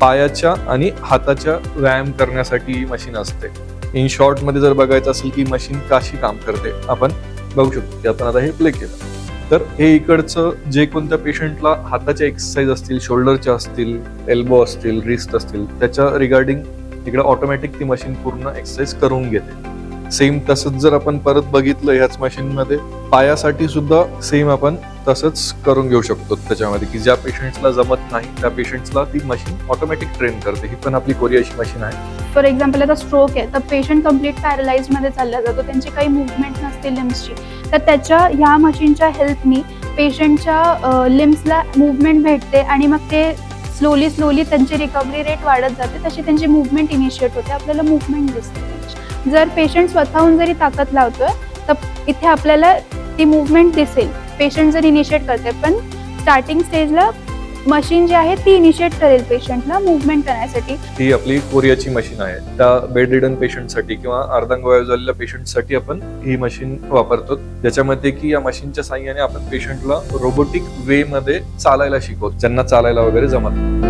पायाच्या आणि हाताच्या व्यायाम करण्यासाठी ही मशीन असते. इन शॉर्टमध्ये जर बघायचं असेल की मशीन कशी काम करते आपण बघू शकतो की आपण आता हे प्ले केलं. तर हे इकडचं जे कोणत्या पेशंटला हाताच्या एक्सरसाइज असतील शोल्डरच्या असतील एल्बो असतील रिस्ट असतील त्याच्या रिगार्डिंग इकडे ऑटोमॅटिक ती मशीन पूर्ण एक्सरसाइज करून घेते. सेम तसंच जर आपण परत बघितलं ह्याच मशीनमध्ये पायासाठी सुद्धा सेम आपण तसंच करून घेऊ शकतो त्याच्यामध्ये की ज्या पेशंट्सला जमत नाही त्या पेशंट्सला ती मशीन ऑटोमॅटिक ट्रेन करते. ही पण आपली कोरियाची मशीन आहे. फॉर एक्झाम्पल आता स्ट्रोक आहे तर पेशंट कंप्लीट पॅरलाइजमध्ये चालला जातो. त्यांची काही मुवमेंट नसते लिम्सची तर त्याच्या ह्या मशीनच्या हेल्पनी पेशंटच्या लिम्सला मुवमेंट भेटते आणि मग ते स्लोली स्लोली त्यांची रिकव्हरी रेट वाढत जाते. तशी त्यांची मुवमेंट इनिशिएट होते. आपल्याला मुवमेंट दिसते. जर पेशंट स्वतःहून जरी ताकद लावतोय तर इथे आपल्याला ती मुवमेंट दिसेल. पेशंट जर इनिशिएट करते पण स्टार्टिंग स्टेजला मशीन जी आहे ती इनिशिएट करेल पेशंटला मुवमेंट करण्यासाठी. ही आपली कोरियाची मशीन आहे. त्या बेड रिडन पेशंटसाठी किंवा अर्धांगवायू झालेल्या पेशंटसाठी आपण ही मशीन वापरतो. ज्याच्यामध्ये की या मशीनच्या साह्याने आपण पेशंटला रोबोटिक वे मध्ये चालायला शिकवतो. ज्यांना चालायला वगैरे जमत नाही.